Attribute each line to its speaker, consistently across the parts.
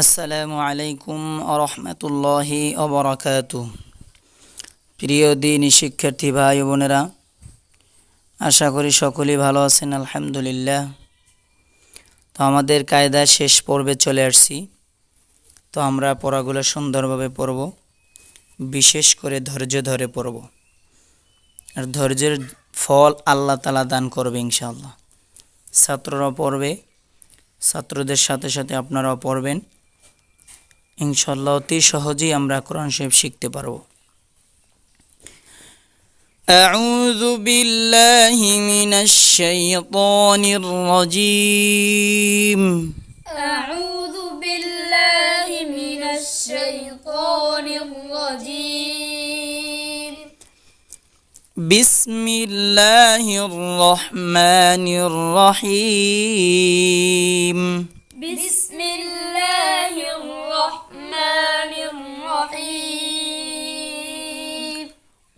Speaker 1: আসসালামু আলাইকুম আরহামতুল্লাহি অবরাকাত প্রিয় দিন শিক্ষার্থী ভাই বোনেরা, আশা করি সকলেই ভালো আছেন, আলহামদুলিল্লাহ। তো আমাদের কায়দা শেষ পর্বে চলে আসছি। তো আমরা পড়াগুলো সুন্দরভাবে পড়ব, বিশেষ করে ধৈর্য ধরে পড়ব। আর ধৈর্যের ফল আল্লাহ তালা দান করবে ইনশাআল্লাহ। ছাত্ররা পড়বে, ছাত্রদের সাথে সাথে আপনারাও পড়বেন। ইনশাল্লাহ অতি সহজেই আমরা কোরআন শরীফ শিখতে পারবো أعوذ بالله من الشيطان الرجيم
Speaker 2: أعوذ بالله من الشيطان الرجيم
Speaker 1: بسم الله الرحمن الرحيم
Speaker 2: بسم الله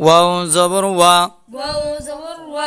Speaker 1: واو زبر و
Speaker 2: واو زبر و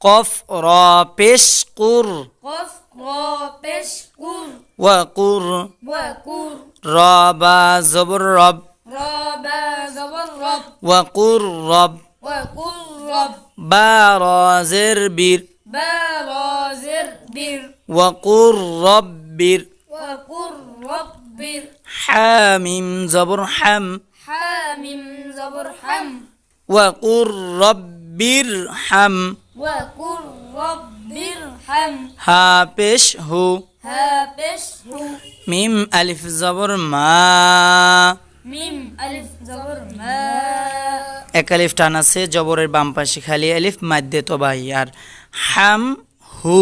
Speaker 1: قف را بش قر.
Speaker 2: قف را بش قر.
Speaker 1: وقر
Speaker 2: وقر
Speaker 1: را با زبر رب.
Speaker 2: را با زبر رب.
Speaker 1: وقر رب.
Speaker 2: وقر رب.
Speaker 1: با را زر بير
Speaker 2: با را زر بر
Speaker 1: وقر رب بير
Speaker 2: وقر رب بر
Speaker 1: حامم زبر حم.
Speaker 2: حامم زبر حم.
Speaker 1: وقر رب ارحم
Speaker 2: وقل رب ارحم
Speaker 1: ها بش هو
Speaker 2: ها بشه
Speaker 1: মিম আলিফ জবর মা
Speaker 2: ميم ألف زبر ما
Speaker 1: এক আলিফ টান আছে জবরের বাম পাশে খালি আলিফ মাদ্যে তবাই আর হাম হু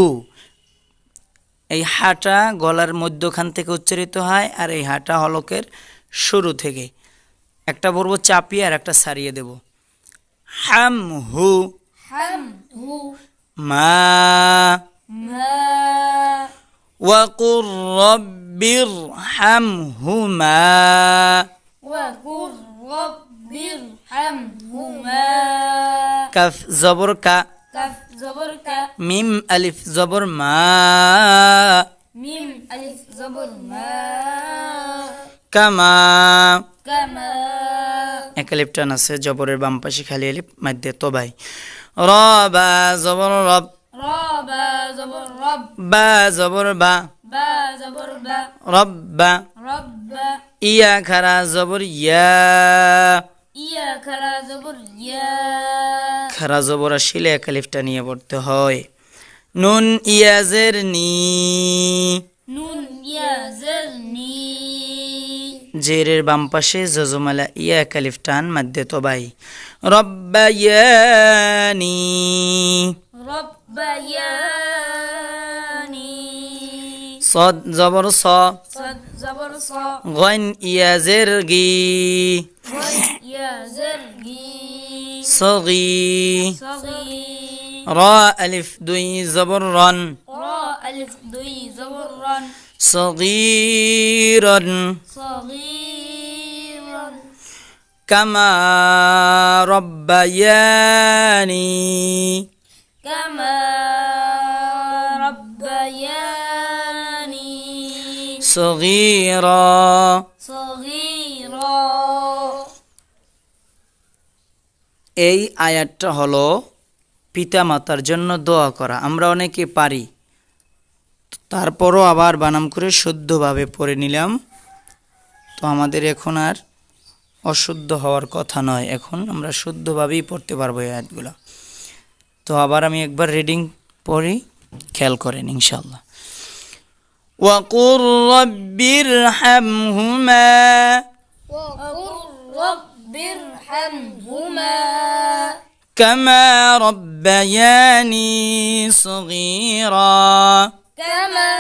Speaker 1: এই হাটা গলার মধ্যখান থেকে উচ্চারিত হয় আর এই হাটা হলকের শুরু থেকে একটা বলবো চাপিয়ে আর একটা সারিয়ে দেব
Speaker 2: حمه. حمه.
Speaker 1: ما.
Speaker 2: ما.
Speaker 1: وقل رب ارحمهما.
Speaker 2: وقل رب ارحمهما.
Speaker 1: كف زبرك
Speaker 2: كف زبرك
Speaker 1: ميم ألف زبر ما.
Speaker 2: ميم ألف زبر ما. كما.
Speaker 1: একালিপটান আছে জবরের বাম পাশে খালি এলিপ মাধ্যে তবাই।
Speaker 2: র
Speaker 1: বা বা। ইয়া খারা জবর ইয়া। খারা নিয়ে পড়তে হয়। নুন ইয়াজের নি
Speaker 2: নুন ইয়াজের নি
Speaker 1: জেরের বাম পাশে জজমালা ইয়া কালিফ টান মাধ্যে তবাই। রব্বায়ানি।
Speaker 2: রব্বায়ানি।
Speaker 1: সদ জবর স।
Speaker 2: সদ জবর স।
Speaker 1: গন ইয়া জের গি।
Speaker 2: গন ইয়া জের গি।
Speaker 1: সগি।
Speaker 2: সগি।
Speaker 1: রা আলিফ দুই জবর রন।
Speaker 2: রা আলিফ দুই জবর রন।
Speaker 1: صغيرا
Speaker 2: صغيرا
Speaker 1: كما ربياني
Speaker 2: كما ربياني
Speaker 1: صغيرا
Speaker 2: صغيرا
Speaker 1: এই আয়াতটা হলো পিতা মাতার জন্য দোয়া করা আমরা অনেকে পারি তারপরও আবার বানাম করে শুদ্ধভাবে পড়ে নিলাম তো আমাদের এখন আর অশুদ্ধ হওয়ার কথা নয় এখন আমরা শুদ্ধভাবেই পড়তে পারবো এই আয়াতগুলো তো আবার আমি একবার রিডিং পড়ি খেয়াল করেন ইনশাল্লাহ وقل رب ارحمهما
Speaker 2: وقل رب ارحمهما
Speaker 1: كما ربياني صغيرا
Speaker 2: كما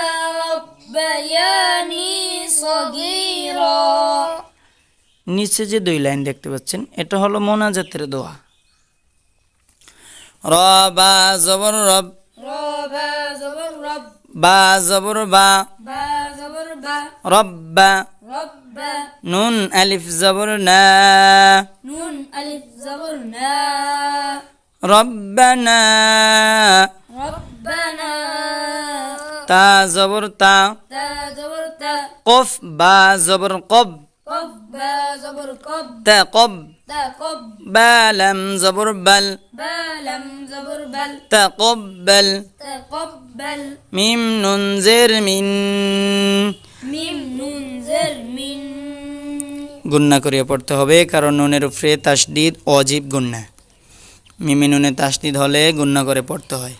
Speaker 2: ربياني صغيرا
Speaker 1: নিচে যে দুই লাইন দেখতে পাচ্ছেন এটা হলো মোনাজাতের দোয়া রবা জবর রব
Speaker 2: ربا زبر رب
Speaker 1: বা জবর বা
Speaker 2: با زبر با
Speaker 1: রব্বা
Speaker 2: رب
Speaker 1: নুন আলিফ জবর না
Speaker 2: نون ألف زبر نا
Speaker 1: রব্বানা
Speaker 2: ربنا
Speaker 1: তা জবর তা
Speaker 2: تا زبر تا
Speaker 1: কফ বা জবর কব
Speaker 2: قف با زبر قب
Speaker 1: তা কব
Speaker 2: تا قب
Speaker 1: বা লাম জবর বাল
Speaker 2: با لم زبر بل
Speaker 1: তা কব বাল
Speaker 2: تقبل
Speaker 1: মিম নুন জের মিন
Speaker 2: ميم نون زر من
Speaker 1: গুন্না করিয়া পড়তে হবে কারণ নুনের উপরে তাসদিদ অজীব গুন্না মিমি নুনে তাসদিদ হলে গুন্না করে পড়তে হয়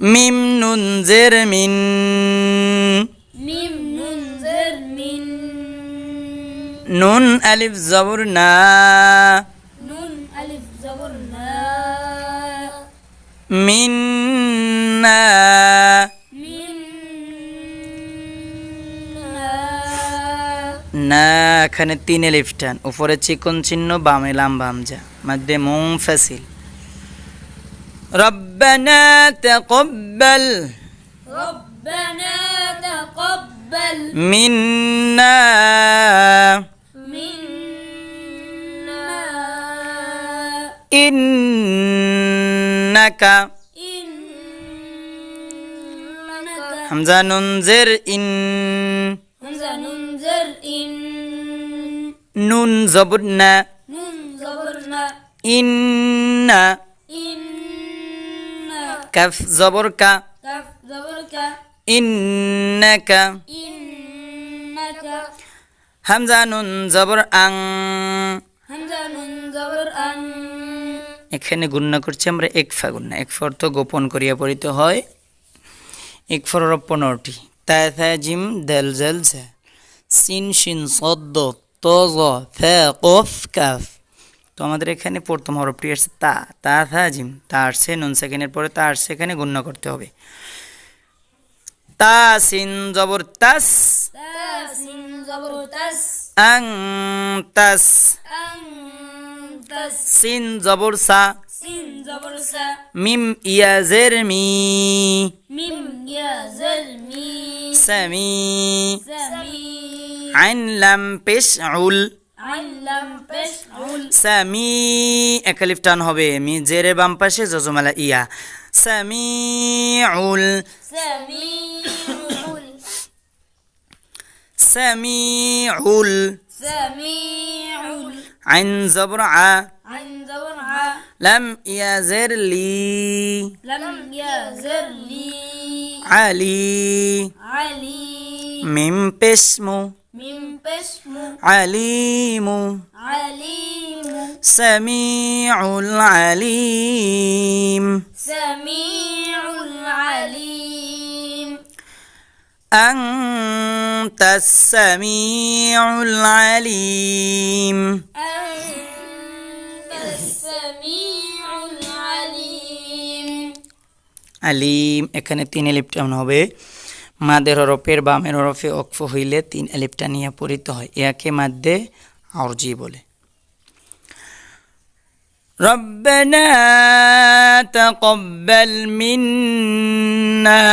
Speaker 1: মিম নুন জের মিন। নুন আলিফ জবর না। নুন না। এখানে তিন এলিফটান উপরে চিকন চিহ্ন বামে লাম বাম যা মাধ্যমে মুং ফেসিল ربنا تقبل
Speaker 2: ربنا تقبل منا
Speaker 1: منا
Speaker 2: إنك
Speaker 1: إنك حمزة ننذر
Speaker 2: إن حمزة ننذر إن
Speaker 1: نون زبرنا
Speaker 2: نون زبرنا إن
Speaker 1: কাফ জবর কা।
Speaker 2: কাফ জবর কা।
Speaker 1: ইন্নাকা
Speaker 2: ইন্নাকা
Speaker 1: হামজা নুন জবর আং।
Speaker 2: হামজা নুন জবর আং।
Speaker 1: এখানে গুণনা করছি আমরা একফা গুণনা। একফা অর্থ গোপন করিয়া পড়িত হয়। এক একফর পনেরোটি। তায় থা জিম দেল জেল সিন শিন সদ্দ জ ফ্যা কফ কাফ। তো আমাদের এখানে প্রথম হরফটি আসছে তা তা থা জিম। তা আসছে নুন সেকেন্ডের পরে তা আসছে এখানে গণ্য করতে হবে। তা সিন জবর তাস। আং তাস। সিন জবর সা। মিম ইয়াজের মি। সামি আইন লাম পেশ
Speaker 2: আউল
Speaker 1: সামি একালিফ টান হবে মি জেরে বাম পাশে জজমালা ইয়া। সামি উল সামি উল আইন জবর আ।
Speaker 2: আইন জবর
Speaker 1: لم يزر لي.
Speaker 2: لم يزر لي.
Speaker 1: علي.
Speaker 2: علي.
Speaker 1: من باسمه.
Speaker 2: من باسمه.
Speaker 1: عليم.
Speaker 2: عليم.
Speaker 1: سميع العليم.
Speaker 2: سميع العليم.
Speaker 1: أنت السميع العليم.
Speaker 2: أنت
Speaker 1: আলিম এখানে তিন এলিপটান হবে মাদের হরফের বামের হরফে অক্ফ হইলে তিন এলিপটা নিয়ে পড়িত হয় ইয়াকে মাদ্দে আরজি বলে ربنا تقبل منا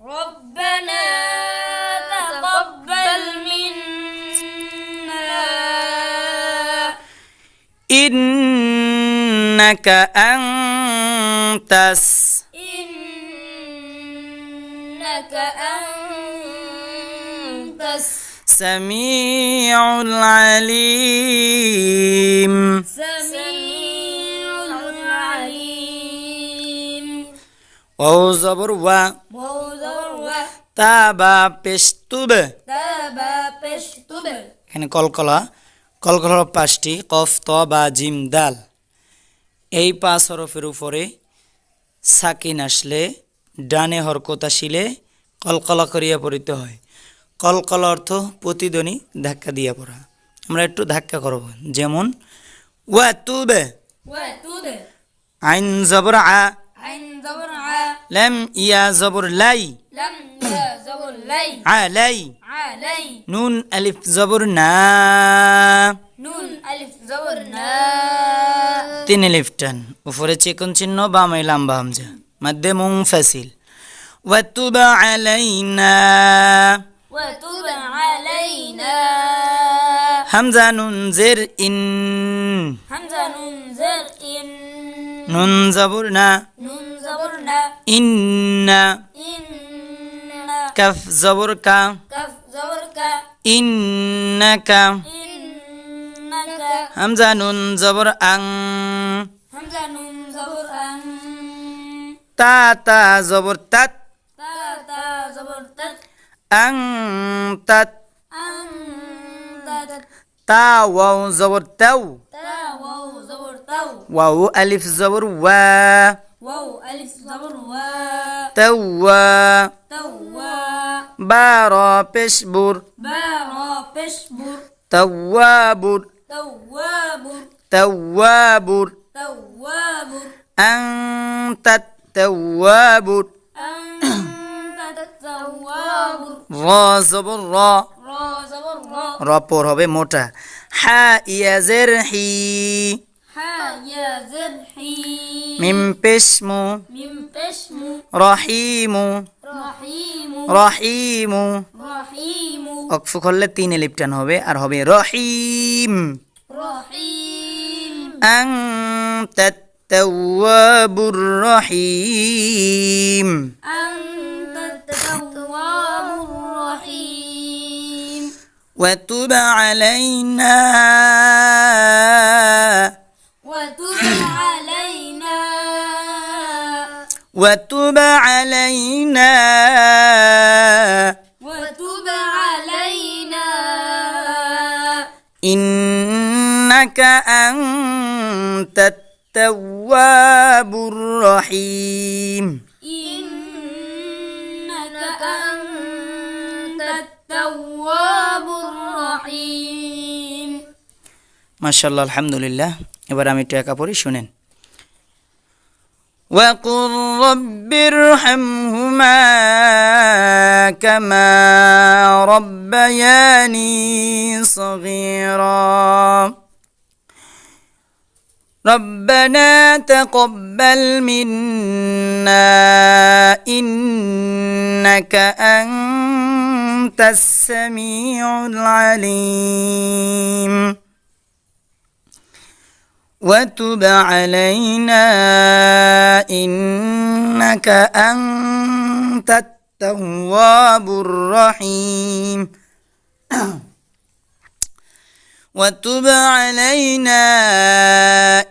Speaker 2: ربنا تقبل منا
Speaker 1: إنك أنت الس-
Speaker 2: إنك أنت
Speaker 1: السميع العليم
Speaker 2: السميع العليم
Speaker 1: ও জবর ওয়া
Speaker 2: وزر
Speaker 1: তা বা পেস্তুব
Speaker 2: وتاب بشتب
Speaker 1: এখানে কলকলা কলকলার পাঁচটি কফ ত বা জিম দাল এই পাঁচ হরফের উপরে সাকিন আসলে ডানে হরকত আসিলে কলকলা করিয়া পড়িতে হয়। কলকলা অর্থ প্রতিদ্বনি ধাক্কা দিয়া পড়া। আমরা একটু ধাক্কা করব। যেমন আইন জবর আ। ইয়া জবর লাই।
Speaker 2: লাই।
Speaker 1: নুন আলিফ জবর না।
Speaker 2: نون ألف زبر نا
Speaker 1: তিন আলিফ টান উপরে চিকন চিহ্ন বামে লাম্বা হামজা মধ্যে মুং ফাসিল ওয়াতুব আলাইনা
Speaker 2: وتب علينا
Speaker 1: হামজা নুন জের ইন
Speaker 2: হামজা নুন জের ইন
Speaker 1: নুন জবর না
Speaker 2: নুন জবর না
Speaker 1: ইন্না
Speaker 2: ইন্না
Speaker 1: কাফ জবর হামজা নুন জবর আং।
Speaker 2: হামজা নুন জবর আং।
Speaker 1: তা তা জবর তাত।
Speaker 2: তা তা জবর তাত।
Speaker 1: আং তাত।
Speaker 2: আং তাত।
Speaker 1: তা ওয়াও জবর তাও।
Speaker 2: তা ওয়াও জবর তাও।
Speaker 1: ওয়াও আলিফ জবর ওয়া।
Speaker 2: ওয়াও আলিফ জবর ওয়া।
Speaker 1: তাওয়া
Speaker 2: তাওয়া
Speaker 1: বা র পেশ বুর
Speaker 2: বা রা পেশ বুর
Speaker 1: তাওয়াবুর।
Speaker 2: তাওয়াবুর
Speaker 1: তাওয়াবুর
Speaker 2: তাওয়াবুর
Speaker 1: আন্তাত তাওয়াবুর
Speaker 2: أنت التواب
Speaker 1: র জবর র
Speaker 2: را زبر را
Speaker 1: র পর হবে মোটা হা ইয়াজের হি
Speaker 2: حا يا زرحي
Speaker 1: মিম পেশ মু
Speaker 2: من بشم
Speaker 1: রহিমু
Speaker 2: رحيم
Speaker 1: রহিমু
Speaker 2: رحيم
Speaker 1: অক্ফ করলে তিন লিপটান হবে আর হবে রহিম
Speaker 2: رحيم
Speaker 1: أنت التواب الرحيم.
Speaker 2: أنت التواب الرحيم.
Speaker 1: وتب علينا.
Speaker 2: وتب علينا.
Speaker 1: وتب علينا.
Speaker 2: وتب علينا.
Speaker 1: إنك أنت التواب الرحيم
Speaker 2: إنك أنت التواب الرحيم
Speaker 1: মাশাল্লাহ আলহামদুলিল্লাহ এবার আমি টাকা পড়ি শুনেন وقل رب ارحمهما كما ربياني صغيرا ربنا تقبل منا إنك أنت السميع العليم. وتب علينا إنك أنت التواب الرحيم. وتب علينا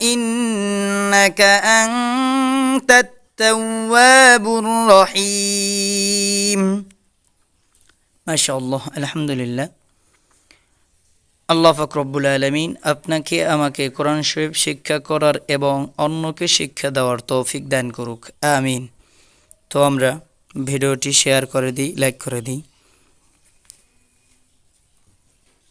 Speaker 1: إنك أنت التواب الرحيم ما شاء الله الحمد لله আল্লাহ ফকরব্বুল আলমিন আপনাকে আমাকে কোরআন শরীফ শিক্ষা করার এবং অন্যকে শিক্ষা দেওয়ার তৌফিক দান করুক আমিন তো আমরা ভিডিওটি শেয়ার করে দিই লাইক করে দিই